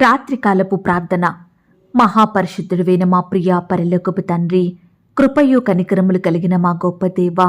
రాత్రికాలపు ప్రార్థన. మహాపరిశుద్ధుడైన మా ప్రియా పరిలోకపు తండ్రి కృపయు కనికరములు కలిగిన మా గొప్ప దేవ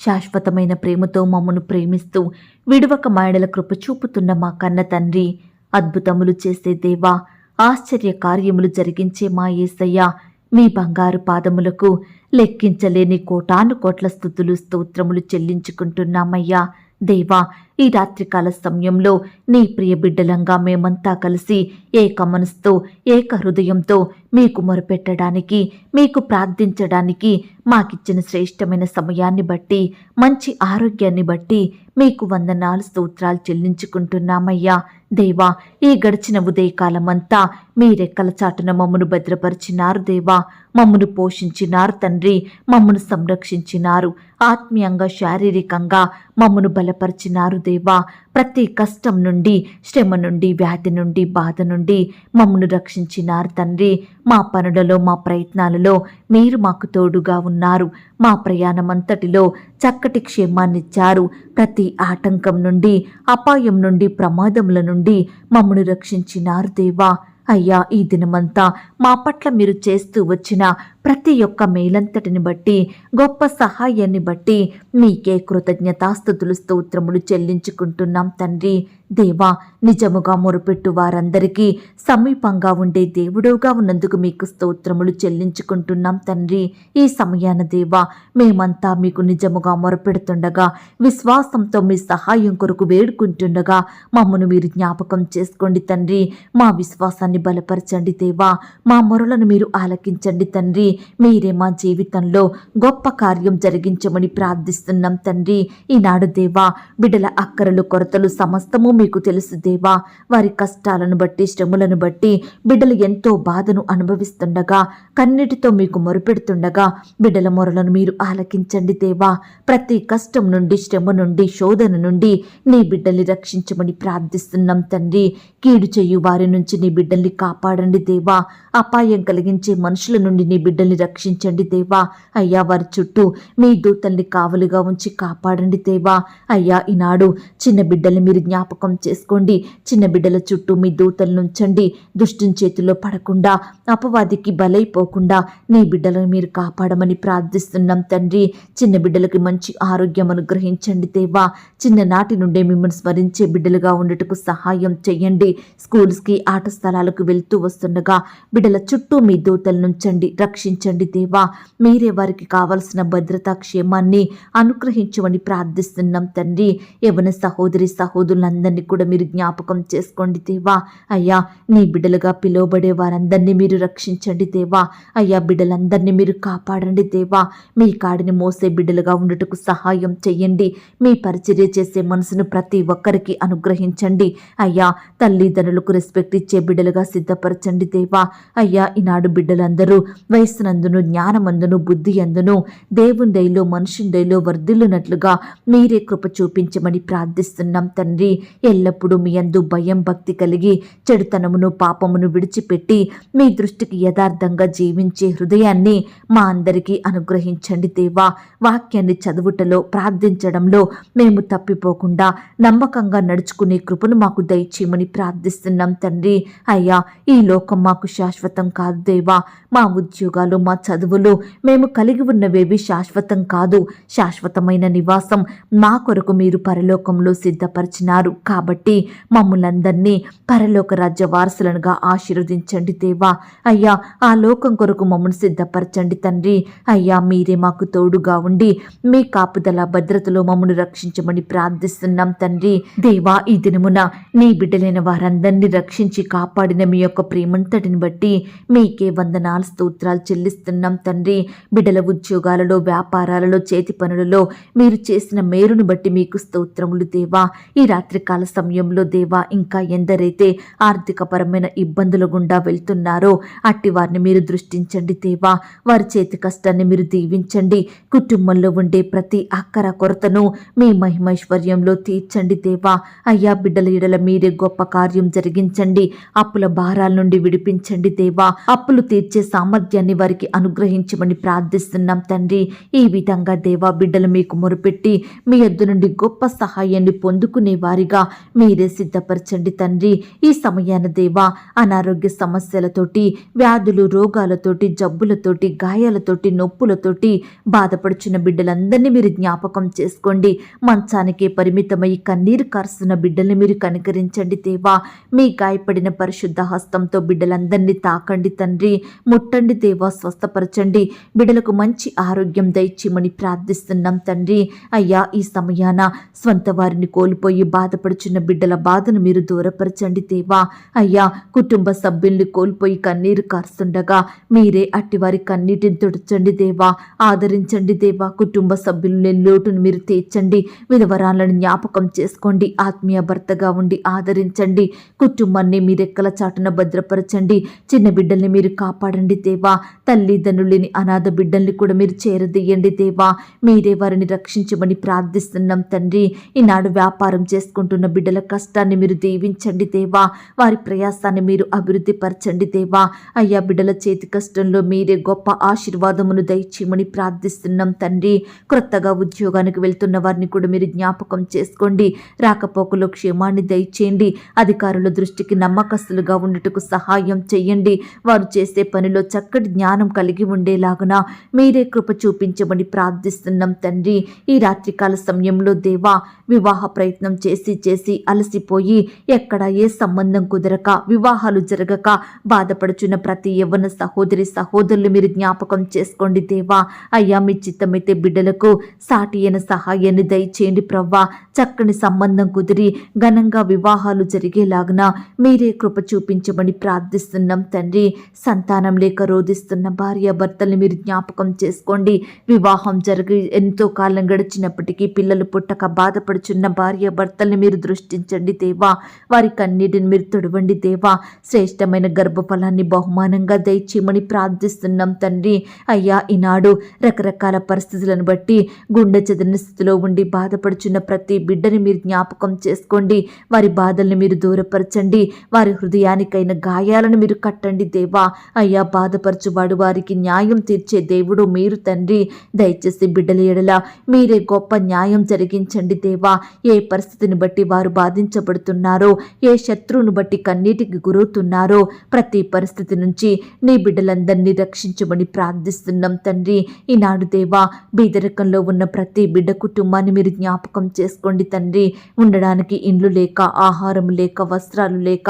శాశ్వతమైన ప్రేమతో మమ్మను ప్రేమిస్తూ విడువక మాయడల కృప చూపుతున్న మా కన్న తండ్రి అద్భుతములు చేసే దేవా ఆశ్చర్య కార్యములు జరిగించే మా యేసయ్య మీ బంగారు పాదములకు లెక్కించలేని కోటాను కోట్ల స్థుతులు స్తోత్రములు చెల్లించుకుంటున్నామయ్యా. దేవా ఈ రాత్రికాల సమయంలో నీ ప్రియ బిడ్డలంగా మేమంతా కలిసి ఏక మనసుతో ఏక హృదయంతో మీకు మొరపెట్టడానికి మీకు ప్రార్థించడానికి మాకిచ్చిన శ్రేష్టమైన సమయాన్ని బట్టి మంచి ఆరోగ్యాన్ని బట్టి మీకు వందనాలు స్తోత్రాలు చెల్లించుకుంటున్నామయ్యా. దేవా ఈ గడిచిన ఉదయకాలమంతా మీరెక్కల చాటున మమ్మను భద్రపరిచినారు దేవా. మమ్మను పోషించినారు తండ్రి. మమ్మను సంరక్షించినారు. ఆత్మీయంగా శారీరకంగా మమ్మను బలపరిచినారు దేవా. ప్రతి కష్టం నుండి శ్రమ నుండి వ్యాధి నుండి బాధ నుండి మమ్మను రక్షించినారు తండ్రి. మా పనులలో మా ప్రయత్నాలలో మీరు మాకు తోడుగా ఉన్నారు. మా ప్రయాణమంతటిలో చక్కటి క్షేమాన్నిచ్చారు. ప్రతి ఆటంకం నుండి అపాయం నుండి ప్రమాదముల నుండి మమ్మను రక్షించినారు దేవా. అయ్యా ఈ దినమంతా మా పట్ల మీరు చేస్తూ వచ్చిన ప్రతి ఒక్క మేలంతటిని బట్టి గొప్ప సహాయాన్ని బట్టి మీకే కృతజ్ఞతాస్థుతులు స్తోత్రములు చెల్లించుకుంటున్నాం తండ్రి. దేవా నిజముగా మొరుపెట్టు వారందరికీ సమీపంగా ఉండే దేవుడుగా ఉన్నందుకు మీకు స్తోత్రములు చెల్లించుకుంటున్నాం తండ్రి. ఈ సమయాన దేవా మేమంతా మీకు నిజముగా మొరపెడుతుండగా విశ్వాసంతో మీ సహాయం కొరకు వేడుకుంటుండగా మమ్మను మీరు జ్ఞాపకం చేసుకోండి తండ్రి. మా విశ్వాసాన్ని బలపరచండి దేవా మా మొరలను మీరు ఆలకించండి తండ్రి. మీరే మా జీవితంలో గొప్ప కార్యం జరిగించమని ప్రార్థిస్తున్నాం తండ్రి. ఈనాడు దేవా బిడ్డల అక్కరలు కొరతలు సమస్తము మీకు తెలుసు దేవా. వారి కష్టాలను బట్టి శ్రమలను బట్టి బిడ్డలు ఎంతో బాధను అనుభవిస్తుండగా కన్నిటితో మీకు మొరుపెడుతుండగా బిడ్డల మొరలను మీరు ఆలకించండి దేవా. ప్రతి కష్టం నుండి శ్రమ నుండి శోధన నుండి నీ బిడ్డల్ని రక్షించమని ప్రార్థిస్తున్నాం తండ్రి. కీడు చేయు వారి నుంచి నీ బిడ్డల్ని కాపాడండి దేవా. అపాయం కలిగించే మనుషుల నుండి నీ బిడ్డ బిడ్డల్ని రక్షించండి దేవా. అయ్యా వారి చుట్టూ మీ దూతల్ని కావలుగా ఉంచి కాపాడండి దేవా. అయ్యా ఈనాడు చిన్న బిడ్డల్ని మీరు జ్ఞాపకం చేసుకోండి. చిన్న బిడ్డల చుట్టూ మీ దూతలను ఉంచండి. దుష్టుని చేతిలో పడకుండా అపవాదికి బలైపోకుండా నీ బిడ్డలను మీరు కాపాడమని ప్రార్థిస్తున్నాం తండ్రి. చిన్న బిడ్డలకి మంచి ఆరోగ్యం అనుగ్రహించండి దేవా. చిన్ననాటి నుండే మిమ్మల్ని స్మరించే బిడ్డలుగా ఉండటకు సహాయం చేయండి స్కూల్స్కి ఆట స్థలాలకు వెళ్తూ వస్తుండగా బిడ్డల చుట్టూ మీ దూతలను ఉంచండి రక్షించండి. దేవా. మీరే వారికి కావలసిన భద్రతా క్షేమాన్ని అనుగ్రహించమని ప్రార్థిస్తున్నాం తండ్రి. యవన సహోదరి సహోదరులందరినీ కూడా మీరు జ్ఞాపకం చేసుకోండి దేవా. అయ్యా నీ బిడ్డలుగా పిలువబడే వారందరినీ మీరు రక్షించండి దేవా. అయ్యా బిడ్డలందరినీ మీరు కాపాడండి దేవా. మీ కాడిని మోసే బిడ్డలుగా ఉండటకు సహాయం చేయండి మీ పరిచర్య చేసే మనసును ప్రతి ఒక్కరికి అనుగ్రహించండి. అయ్యా తల్లిదండ్రులకు రెస్పెక్ట్ ఇచ్చే బిడ్డలుగా సిద్ధపరచండి దేవా. అయ్యా ఈనాడు బిడ్డలందరూ వయసు మనస్సునందును జ్ఞానమందును బుద్ధి అందును దేవుని దయలో మనుషుని దయలో వర్ధిల్లునట్లుగా మీరే కృప చూపించమని ప్రార్థిస్తున్నాం తండ్రి. ఎల్లప్పుడూ మీ అందు భయం భక్తి కలిగి చెడుతనమును పాపమును విడిచిపెట్టి మీ దృష్టికి యథార్థంగా జీవించే హృదయాన్ని మా అందరికీ అనుగ్రహించండి దేవా. వాక్యాన్ని చదువుటలో ప్రార్థించడంలో మేము తప్పిపోకుండా నమ్మకంగా నడుచుకునే కృపను మాకు దయచేయమని ప్రార్థిస్తున్నాం తండ్రి. అయ్యా ఈ లోకం మాకు శాశ్వతం కాదు దేవా. మా ఉద్యోగాలు మా చదువులు మేము కలిగి ఉన్నవేవి శాశ్వతం కాదు. శాశ్వతమైన నివాసం మా కొరకు మీరు పరలోకంలో సిద్ధపరిచినారు. కాబట్టి మమ్ములందరినీ పరలోక రాజ్య వారసులనుగా ఆశీర్వదించండి దేవా. అయ్యా ఆ లోకం కొరకు మమ్మల్ని సిద్ధపరచండి తండ్రి. అయ్యా మీరే మాకు తోడుగా ఉండి మీ కాపుదల భద్రతలో మమ్మల్ని రక్షించమని ప్రార్థిస్తున్నాం తండ్రి. దేవా ఈ దినమున నీ బిడ్డలైన వారందరినీ రక్షించి కాపాడిన మీ యొక్క ప్రేమంతటిని బట్టి మీకే వందనాలు. స్తోత్రాలు చెల్లిస్తున్నాం తండ్రి. బిడ్డల ఉద్యోగాలలో వ్యాపారాలలో చేతి పనులలో మీరు చేసిన మేరును బట్టి మీకు స్తోత్రములు దేవా. ఈ రాత్రికాల సమయంలో దేవా ఇంకా ఎందరైతే ఆర్థికపరమైన ఇబ్బందుల గుండా వెళ్తున్నారో అట్టి వారిని మీరు దృష్టించండి దేవా. వారి చేతి కష్టాన్ని మీరు దీవించండి. కుటుంబంలో ఉండే ప్రతి అక్కర కొరతను మీ మహిమైశ్వర్యంలో తీర్చండి దేవా. అయ్యా బిడ్డల ఇడల మీరే గొప్ప కార్యం జరిగించండి. అప్పుల భారాల నుండి విడిపించండి దేవా. అప్పులు తీర్చే సామర్థ్యాన్ని వారికి అనుగ్రహించమని ప్రార్థిస్తున్నాం తండ్రి. ఈ విధంగా దేవా బిడ్డలు మీకు మొరుపెట్టి మీ యొద్ద నుండి గొప్ప సహాయాన్ని పొందుకునే వారిగా మీరే సిద్ధపరచండి తండ్రి. ఈ సమయాన దేవా అనారోగ్య సమస్యలతోటి వ్యాధులు రోగాలతోటి జబ్బులతోటి గాయాలతోటి నొప్పులతోటి బాధపడుచున్న బిడ్డలందరినీ మీరు జ్ఞాపకం చేసుకోండి. మంచానికే పరిమితమై కన్నీరు కారుస్తున్న బిడ్డల్ని మీరు కనికరించండి దేవా. మీ గాయపడిన పరిశుద్ధ హస్తంతో బిడ్డలందరినీ తాకండి తండ్రి. ముట్టండి దేవా స్వస్థపరచండి. బిడ్డలకు మంచి ఆరోగ్యం దయచేయమని ప్రార్థిస్తున్నాం తండ్రి. అయ్యా ఈ సమయాన స్వంత వారిని కోల్పోయి బాధపడుచున్న బిడ్డల బాధను మీరు దూరపరచండి దేవా. అయ్యా కుటుంబ సభ్యుల్ని కోల్పోయి కన్నీరు కారుస్తుండగా మీరే అట్టివారి కన్నీటిని తుడచండి దేవా. ఆదరించండి దేవా కుటుంబ సభ్యులని లోటును మీరు తీర్చండి. విధవరాలను జ్ఞాపకం చేసుకోండి ఆత్మీయ భర్తగా ఉండి ఆదరించండి. కుటుంబాన్ని మీరెక్కల చాటున భద్రపరచండి. చిన్న బిడ్డల్ని మీరు కాపాడండి దేవా. తల్లిదండ్రులని అనాథ బిడ్డల్ని కూడా మీరు చేరదీయండి దేవా. మీరే వారిని రక్షించమని ప్రార్థిస్తున్నాం తండ్రి. ఈనాడు వ్యాపారం చేసుకుంటున్న బిడ్డల కష్టాన్ని మీరు దీవించండి దేవా. వారి ప్రయాసాన్ని మీరు అభివృద్ధి పరచండి దేవా. అయ్యా బిడ్డల చేతి కష్టంలో మీరే గొప్ప ఆశీర్వాదమును దయచేయమని ప్రార్థిస్తున్నాం తండ్రి. క్రొత్తగా ఉద్యోగానికి వెళ్తున్న వారిని కూడా మీరు జ్ఞాపకం చేసుకోండి. రాకపోకలో క్షేమాన్ని దయచేయండి. అధికారుల దృష్టికి నమ్మకస్తులుగా ఉండటకు సహాయం చేయండి. వారు చేసే పనిలో చక్కటి జ్ఞానం కలిగి ఉండేలాగున మీరే కృప చూపించమని ప్రార్థిస్తున్నాం తండ్రి. ఈ రాత్రికాల సమయంలో దేవా వివాహ ప్రయత్నం చేసి చేసి అలసిపోయి ఎక్కడ ఏ సంబంధం కుదరక వివాహాలు జరగక బాధపడుచున్న ప్రతి యవ్వన సహోదరి సహోదరులు మీరు జ్ఞాపకం చేసుకోండి దేవా. అయ్యా మీ చిత్తమైతే బిడ్డలకు సాటి అయిన సహాయాన్ని దయచేయండి ప్రవ్వా. చక్కని సంబంధం కుదిరి ఘనంగా వివాహాలు జరిగేలాగున మీరే కృప చూపించమని ప్రార్థిస్తున్నాం తండ్రి. సంతానం లేక రోధిస్తున్న భార్య భర్తల్ని మీరు జ్ఞాపకం చేసుకోండి. వివాహం జరిగి ఎంతో కాలం గడిచినప్పటికీ పిల్లలు పుట్టక బాధపడుచున్న భార్య భర్తల్ని మీరు దృష్టించండి దేవా. వారి కన్నీటిని మీరు తొడవండి దేవా. శ్రేష్టమైన గర్భఫలాన్ని బహుమానంగా దయచేయమని ప్రార్థిస్తున్నాం తండ్రి. అయ్యా ఈనాడు రకరకాల పరిస్థితులను బట్టి గుండె చెదిరిన స్థితిలో ఉండి బాధపడుచున్న ప్రతి బిడ్డని మీరు జ్ఞాపకం చేసుకోండి. వారి బాధల్ని మీరు దూరపరచండి. వారి హృదయానికైన గాయాలను మీరు కట్టండి దేవా. అయ్యా బాధపరచువాడు. వారికి న్యాయం తీర్చే దేవుడు మీరు తండ్రి. దయచేసి బిడ్డల ఎడల మీరే గొప్ప న్యాయం జరిగించండి దేవా. ఏ పరిస్థితిని బట్టి వారు బాధించబడుతున్నారో ఏ శత్రువును బట్టి కన్నీటికి గురవుతున్నారో ప్రతి పరిస్థితి నుంచి నీ బిడ్డలందరినీ రక్షించమని ప్రార్థిస్తున్నాం తండ్రి. ఈనాడు దేవా బీదరికంలో ఉన్న ప్రతి బిడ్డ కుటుంబాన్ని మీరు జ్ఞాపకం చేసుకోండి తండ్రి. ఉండడానికి ఇండ్లు లేక ఆహారం లేక వస్త్రాలు లేక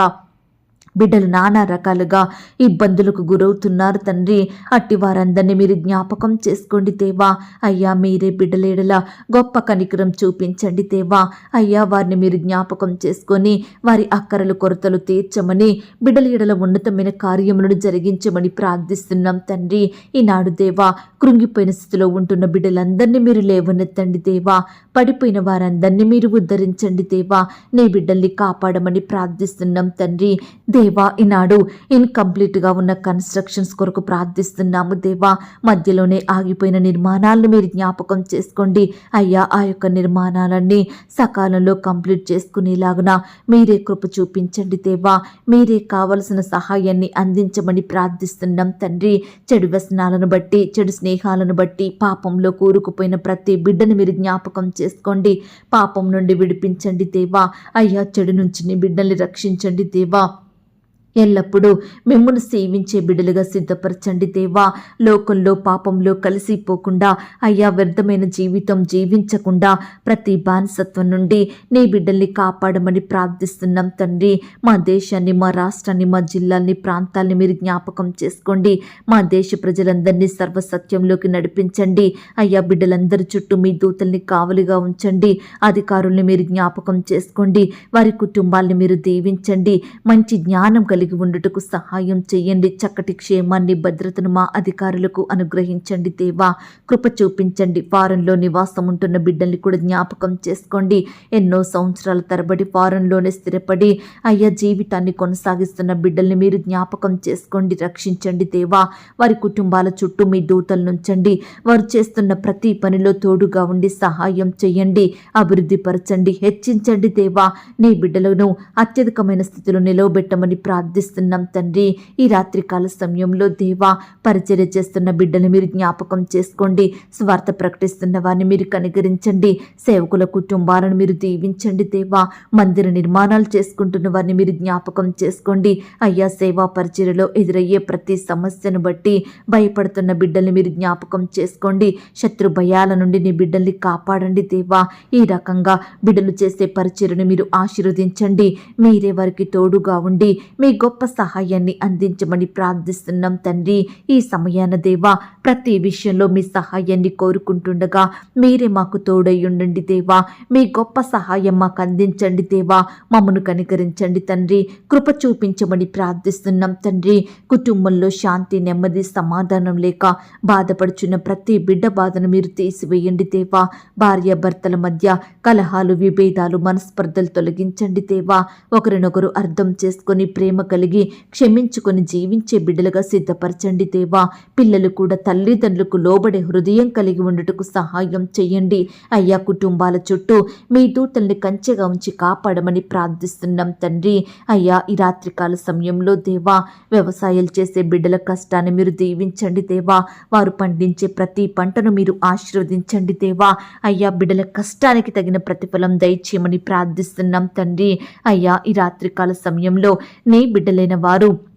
బిడ్డలు నానా రకాలుగా ఇబ్బందులకు గురవుతున్నారు తండ్రి. అట్టి వారందరినీ మీరు జ్ఞాపకం చేసుకోండి తేవా అయ్యా మీరే బిడ్డలేడలా గొప్ప కనికరం చూపించండి తేవా అయ్యా వారిని మీరు జ్ఞాపకం చేసుకొని వారి అక్కరలు కొరతలు తీర్చమని బిడ్డలేడల ఉన్నతమైన కార్యములను జరిగించమని ప్రార్థిస్తున్నాం తండ్రి. ఈనాడు దేవా కృంగిపోయిన స్థితిలో ఉంటున్న బిడ్డలందరినీ మీరు లేవనెత్తండి దేవా. పడిపోయిన వారందరినీ మీరు ఉద్ధరించండి దేవా. నీ బిడ్డల్ని కాపాడమని ప్రార్థిస్తున్నాం తండ్రి. దేవా ఈనాడు ఇన్కంప్లీట్గా ఉన్న కన్స్ట్రక్షన్స్ కొరకు ప్రార్థిస్తున్నాము దేవా. మధ్యలోనే ఆగిపోయిన నిర్మాణాలను మీరు జ్ఞాపకం చేసుకోండి. అయ్యా ఆ యొక్క నిర్మాణాలన్నీ సకాలంలో కంప్లీట్ చేసుకునేలాగున మీరే కృప చూపించండి దేవా. మీరే కావలసిన సహాయాన్ని అందించమని ప్రార్థిస్తున్నాం తండ్రి. చెడు వ్యసనాలను బట్టి చెడు స్నేహాలను బట్టి పాపంలో కూరుకుపోయిన ప్రతి బిడ్డను మీరు జ్ఞాపకం చేసుకోండి. పాపం నుండి విడిపించండి దేవా. అయ్యా చెడు నుంచి నీ బిడ్డల్ని రక్షించండి దేవా. ఎల్లప్పుడూ మిమ్మును సేవించే బిడ్డలుగా సిద్ధపరచండి దేవా. లోకంలో పాపంలో కలిసిపోకుండా అయ్యా వ్యర్థమైన జీవితం జీవించకుండా ప్రతి బానిసత్వం నుండి నీ బిడ్డల్ని కాపాడమని ప్రార్థిస్తున్నాం తండ్రి. మా దేశాన్ని మా రాష్ట్రాన్ని మా జిల్లాల్ని ప్రాంతాల్ని మీరు జ్ఞాపకం చేసుకోండి. మా దేశ ప్రజలందరినీ సర్వసత్యంలోకి నడిపించండి. అయ్యా బిడ్డలందరి చుట్టూ మీ దూతల్ని కావలిగా ఉంచండి. అధికారుల్ని మీరు జ్ఞాపకం చేసుకోండి. వారి కుటుంబాల్ని మీరు దీవించండి. మంచి జ్ఞానం కలిగి కలిగి ఉండుటకు సహాయం చేయండి. చక్కటి క్షేమాన్ని భద్రతను మా అధికారులకు అనుగ్రహించండి దేవా. కృప చూపించండి. ఫారెన్లో నివాసం ఉంటున్న బిడ్డల్ని కూడా జ్ఞాపకం చేసుకోండి. ఎన్నో సంవత్సరాల తరబడి ఫారెన్లోనే స్థిరపడి అయ్యా జీవితాన్ని కొనసాగిస్తున్న బిడ్డల్ని మీరు జ్ఞాపకం చేసుకోండి రక్షించండి దేవా. వారి కుటుంబాల చుట్టూ మీ దూతలు నుంచండి వారు చేస్తున్న ప్రతి పనిలో తోడుగా ఉండి సహాయం చేయండి. అభివృద్ధి పరచండి. హెచ్చించండి దేవా. నీ బిడ్డలను అత్యధికమైన స్థితిలో నిలవబెట్టమని ప్రార్థన ప్రార్థిస్తున్నాం తండ్రి. ఈ రాత్రికాల సమయంలో దేవా పరిచర్య చేస్తున్న బిడ్డలు మీరు జ్ఞాపకం చేసుకోండి. స్వార్థ ప్రకటిస్తున్న వారిని మీరు కనికరించండి సేవకుల కుటుంబాలను మీరు దీవించండి దేవా. మందిర నిర్మాణాలు చేసుకుంటున్న వారిని మీరు జ్ఞాపకం చేసుకోండి. అయ్యా సేవా పరిచర్యలో ఎదురయ్యే ప్రతి సమస్యను బట్టి భయపడుతున్న బిడ్డల్ని మీరు జ్ఞాపకం చేసుకోండి. శత్రు భయాల నుండి నీ బిడ్డల్ని కాపాడండి దేవా. ఈ రకంగా బిడ్డలు చేసే పరిచర్యను మీరు ఆశీర్వదించండి. మీరే వారికి తోడుగా ఉండి మీ గొప్ప సహాయాన్ని అందించమని ప్రార్థిస్తున్నాం తండ్రి. ఈ సమయాన దేవా ప్రతి విషయంలో మీ సహాయాన్ని కోరుకుంటుండగా మీరే మాకు తోడై ఉండండి దేవా. మీ గొప్ప సహాయం మాకు అందించండి దేవా. మమ్మను కనికరించండి తండ్రి. కృప చూపించమని ప్రార్థిస్తున్నాం తండ్రి. కుటుంబంలో శాంతి నెమ్మది సమాధానం లేక బాధపడుచున్న ప్రతి బిడ్డ బాధను మీరు తీసివేయండి దేవా. భార్య భర్తల మధ్య కలహాలు విభేదాలు మనస్పర్ధలు తొలగించండి దేవా. ఒకరినొకరు అర్థం చేసుకొని ప్రేమ కలిగి క్షమించుకొని జీవించే బిడ్డలుగా సిద్ధపరచండి దేవా. పిల్లలు కూడా తల్లిదండ్రులకు లోబడే హృదయం కలిగి ఉండటకు సహాయం చేయండి. అయ్యా కుటుంబాల చుట్టూ మీ దూతల్ని కంచెగా ఉంచి కాపాడమని ప్రార్థిస్తున్నాం తండ్రి. అయ్యా ఈ రాత్రికాల సమయంలో దేవా వ్యవసాయాలు చేసే బిడ్డల కష్టాన్ని మీరు దీవించండి దేవా. వారు పండించే ప్రతి పంటను మీరు ఆశీర్వదించండి దేవా. అయ్యా బిడ్డల కష్టానికి తగిన ప్రతిఫలం దయచేయమని ప్రార్థిస్తున్నాం తండ్రి. అయ్యా ఈ రాత్రికాల సమయంలో నీ బిడ్డలైన వారు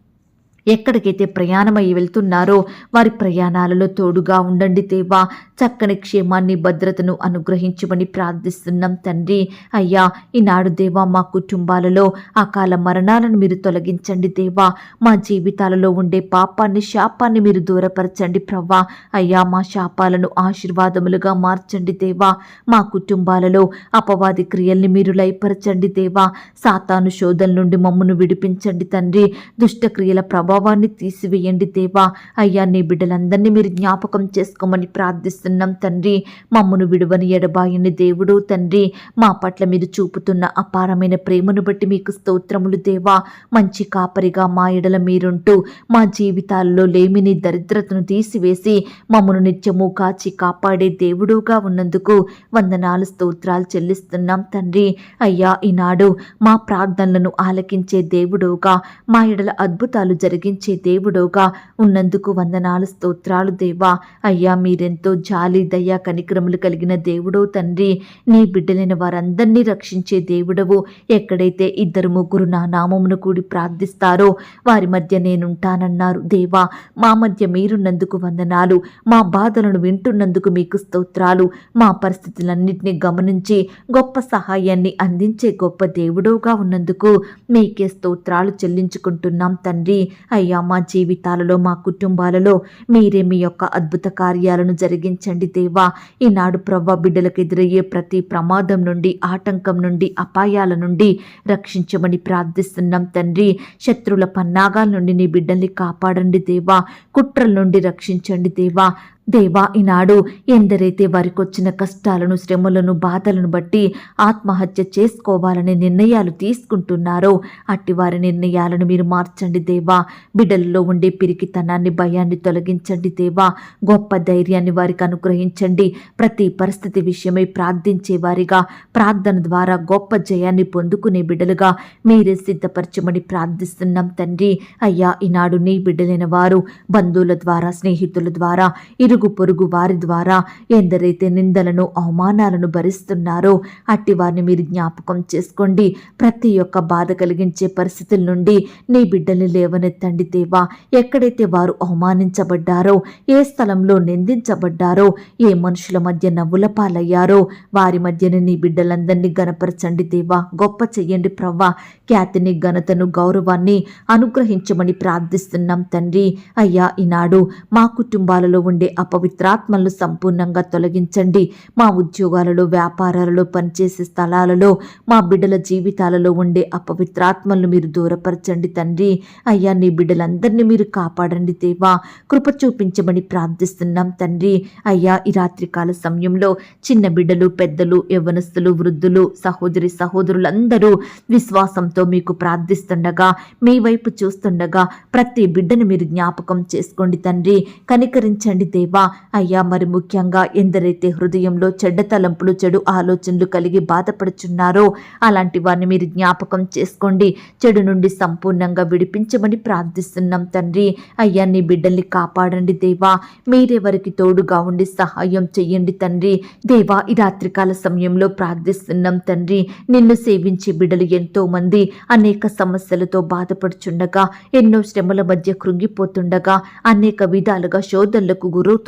ఎక్కడికైతే ప్రయాణమై వెళ్తున్నారో వారి ప్రయాణాలలో తోడుగా ఉండండి దేవా. చక్కని క్షేమాన్ని భద్రతను అనుగ్రహించమని ప్రార్థిస్తున్నాం తండ్రి. అయ్యా ఈనాడు దేవా మా కుటుంబాలలో అకాల మరణాలను మీరు తొలగించండి దేవా. మా జీవితాలలో ఉండే పాపాన్ని శాపాన్ని మీరు దూరపరచండి ప్రవ్వా. అయ్యా మా శాపాలను ఆశీర్వాదములుగా మార్చండి దేవా. మా కుటుంబాలలో అపవాది క్రియల్ని మీరు లయపరచండి దేవా. సాతాను శోధల నుండి మమ్మను విడిపించండి తండ్రి. దుష్టక్రియల ప్రభావాన్ని తీసివేయండి దేవా. అయ్యా నీ బిడ్డలందరినీ మీరు జ్ఞాపకం చేసుకోమని ప్రార్థిస్తున్నాం తండ్రి. మమ్మను విడువని ఎడబాయని దేవుడు తండ్రి. మా పట్ల మీరు చూపుతున్న అపారమైన ప్రేమను బట్టి మీకు స్తోత్రములు దేవా. మంచి కాపరిగా మా ఎడల మీరుంటూ మా జీవితాల్లో లేమిని దరిద్రతను తీసివేసి మమ్మను నిత్యము కాచి కాపాడే దేవుడుగా ఉన్నందుకు వందనాలు స్తోత్రాలు చెల్లిస్తున్నాం తండ్రి. అయ్యా ఈనాడు మా ప్రార్థనలను ఆలకించే దేవుడుగా మా ఎడల అద్భుతాలు జరిగి కలిగించే దేవుడోగా. ఉన్నందుకు వందనాలు స్తోత్రాలు దేవా. అయ్యా మీరెంతో జాలి దయ కనిక్రమలు కలిగిన దేవుడో తండ్రి. నీ బిడ్డలైన వారందరినీ రక్షించే దేవుడవు. ఎక్కడైతే ఇద్దరు ముగ్గురు నా నామమును కూడి ప్రార్థిస్తారో వారి మధ్య నేనుంటానన్నారు దేవా. మా మధ్య మీరున్నందుకు వందనాలు. మా బాధలను వింటున్నందుకు మీకు స్తోత్రాలు. మా పరిస్థితులన్నింటినీ గమనించి గొప్ప సహాయాన్ని అందించే గొప్ప దేవుడుగా ఉన్నందుకు మీకే స్తోత్రాలు చెల్లించుకుంటున్నాం తండ్రి. అయ్యా మా జీవితాలలో మా కుటుంబాలలో మీరే మీ యొక్క అద్భుత కార్యాలను జరిగించండి దేవా. ఈనాడు ప్రవ్వ బిడ్డలకు ఎదురయ్యే ప్రతి ప్రమాదం నుండి ఆటంకం నుండి అపాయాల నుండి రక్షించమని ప్రార్థిస్తున్నాం తండ్రి. శత్రుల పన్నాగాల నుండి నీ బిడ్డల్ని కాపాడండి దేవా. కుట్రల నుండి రక్షించండి దేవా. దేవా ఈనాడు ఎందరైతే వారికొచ్చిన కష్టాలను శ్రమలను బాధలను బట్టి ఆత్మహత్య చేసుకోవాలనే నిర్ణయాలు తీసుకుంటున్నారో అట్టి వారి నిర్ణయాలను మీరు మార్చండి దేవా. బిడ్డల్లో ఉండే పిరికితనాన్ని భయాన్ని తొలగించండి దేవా. గొప్ప ధైర్యాన్ని వారికి అనుగ్రహించండి. ప్రతి పరిస్థితి విషయమై ప్రార్థించే వారిగా ప్రార్థన ద్వారా గొప్ప జయాన్ని పొందుకునే బిడ్డలుగా మీరే సిద్ధపరచమని ప్రార్థిస్తున్నాం తండ్రి. అయ్యా ఈనాడు నీ బిడ్డలైన వారు బంధువుల ద్వారా స్నేహితుల ద్వారా ఇరుగు పొరుగు వారి ద్వారా ఎందరైతే నిందలను అవమానాలను భరిస్తున్నారో అట్టి వారిని మీరు జ్ఞాపకం చేసుకోండి. ప్రతి ఒక్క బాధ కలిగించే పరిస్థితుల నుండి నీ బిడ్డల్ని లేవనెత్తండి దేవా. ఎక్కడైతే వారు అవమానించబడ్డారో ఏ స్థలంలో నిందించబడ్డారో ఏ మనుషుల మధ్య నవ్వుల పాలయ్యారో వారి మధ్యన నీ బిడ్డలందరినీ గనపరచండి దేవా. గొప్ప చెయ్యండి ప్రవ్వా. ఖ్యాతిని ఘనతను గౌరవాన్ని అనుగ్రహించమని ప్రార్థిస్తున్నాం తండ్రి. అయ్యా ఈనాడు మా కుటుంబాలలో ఉండే అపవిత్రాత్మలను సంపూర్ణంగా తొలగించండి. మా ఉద్యోగాలలో వ్యాపారాలలో పనిచేసే స్థలాలలో మా బిడ్డల జీవితాలలో ఉండే అపవిత్రాత్మలను మీరు దూరపరచండి తండ్రి. అయ్యా నీ బిడ్డలందరినీ మీరు కాపాడండి దేవా. కృప చూపించమని ప్రార్థిస్తున్నాం తండ్రి. అయ్యా ఈ రాత్రికాల సమయంలో చిన్న బిడ్డలు పెద్దలు యవ్వనస్తులు వృద్ధులు సహోదరి సహోదరులందరూ విశ్వాసంతో మీకు ప్రార్థిస్తుండగా మీ వైపు చూస్తుండగా ప్రతి బిడ్డను మీరు జ్ఞాపకం చేసుకోండి తండ్రి. కనికరించండి దేవా. దేవా అయ్యా మరి ముఖ్యంగా ఎందరైతే హృదయంలో చెడ్డ తలంపులు చెడు ఆలోచనలు కలిగి బాధపడుచున్నారో అలాంటి వారిని మీరు జ్ఞాపకం చేసుకోండి. చెడు నుండి సంపూర్ణంగా విడిపించమని ప్రార్థిస్తున్నాం తండ్రి. అయ్యా నీ బిడ్డల్ని కాపాడండి దేవా. మీరెవరికి తోడుగా ఉండి సహాయం చెయ్యండి తండ్రి. దేవా ఈ రాత్రికాల సమయంలో ప్రార్థిస్తున్నాం తండ్రి. నిన్ను సేవించే బిడ్డలు ఎంతో మంది అనేక సమస్యలతో బాధపడుచుండగా ఎన్నో శ్రమల మధ్య కృంగిపోతుండగా అనేక విధాలుగా శోధనలకు గురవుతుండగా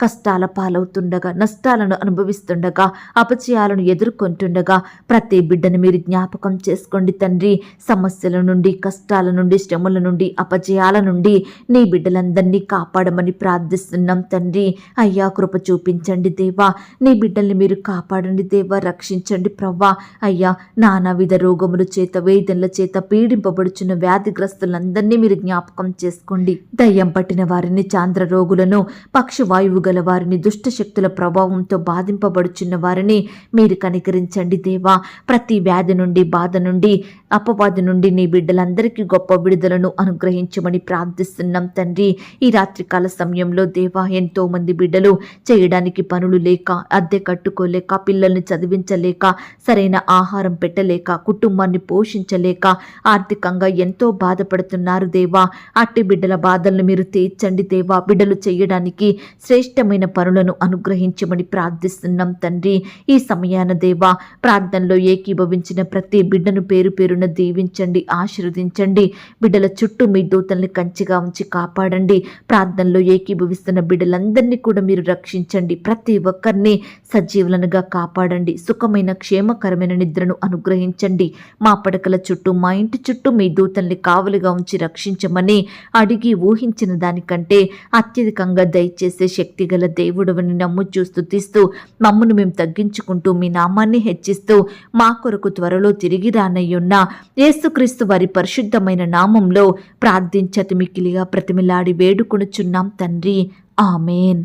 కష్టాల పాలవుతుండగా నష్టాలను అనుభవిస్తుండగా అపచయాలను ఎదుర్కొంటుండగా ప్రతి బిడ్డను మీరు జ్ఞాపకం చేసుకోండి తండ్రి. సమస్యల నుండి కష్టాల నుండి శ్రమల నుండి అపజయాల నుండి నీ బిడ్డలందరినీ కాపాడమని ప్రార్థిస్తున్నాం తండ్రి. అయ్యా కృప చూపించండి దేవా. నీ బిడ్డల్ని మీరు కాపాడండి దేవా. రక్షించండి ప్రవ్వా. అయ్యా నానావిధ రోగముల చేత వేదనల చేత పీడింపబడుచున్న వ్యాధిగ్రస్తులందరినీ మీరు జ్ఞాపకం చేసుకోండి. దయ్యం పట్టిన వారిని చాంద్ర రోగులను పక్షవాయువు గల వారిని దుష్ట శక్తుల ప్రభావంతో బాధింపబడుచున్న వారిని మీరు కనికరించండి దేవా. ప్రతి వ్యాధి నుండి బాధ నుండి అపవాది నుండి నీ బిడ్డలందరికీ గొప్ప విడుదలను అనుగ్రహించమని ప్రార్థిస్తున్నాం తండ్రి. ఈ రాత్రికాల సమయంలో దేవా ఎంతో మంది బిడ్డలు చేయడానికి పనులు లేక అద్దె కట్టుకోలేక పిల్లల్ని చదివించలేక సరైన ఆహారం పెట్టలేక కుటుంబాన్ని పోషించలేక ఆర్థికంగా ఎంతో బాధపడుతున్నారు దేవా. అట్టి బిడ్డల బాధలను మీరు తీర్చండి దేవా. బిడ్డలు చేయడానికి శ్రేష్టమైన పనులను అనుగ్రహించమని ప్రార్థిస్తున్నాం తండ్రి. ఈ సమయాన దేవా ప్రార్థనలో ఏకీభవించిన ప్రతి బిడ్డను పేరు పేరున దీవించండి ఆశీర్వదించండి. బిడ్డల చుట్టూ మీ దూతల్ని కంచిగా ఉంచి కాపాడండి. ప్రార్థనలో ఏకీభవిస్తున్న బిడ్డలందరినీ కూడా మీరు రక్షించండి. ప్రతి ఒక్కరిని సజీవులనుగా కాపాడండి. సుఖమైన క్షేమకరమైన నిద్రను అనుగ్రహించండి. మా పడకల చుట్టూ మా ఇంటి చుట్టూ మీ దూతల్ని కావలిగా ఉంచి రక్షించమని అడిగి ఊహించిన దానికంటే అత్యధికంగా దయచేసే శక్తిగల దేవుడవని నమ్ముచూ స్తుతిస్తూ మమ్మను మేము తగ్గించుకుంటూ మీ నామాన్ని హెచ్చిస్తూ మా కొరకు త్వరలో తిరిగి రానయ్యున్న యేసుక్రీస్తు వారి పరిశుద్ధమైన నామంలో ప్రార్థించతి మికిలిగా ప్రతిమిలాడి వేడుకొనుచున్నాం తండ్రి. ఆమెన్.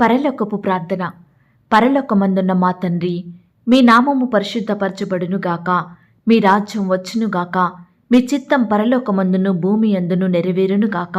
పరలోకపు ప్రార్థన. పరలోకమందున్న మా తండ్రి మీ నామము పరిశుద్ధపరచబడునుగాక మీ రాజ్యం వచ్చునుగాక మీ చిత్తం పరలోకమందును భూమి అందును నెరవేరునుగాక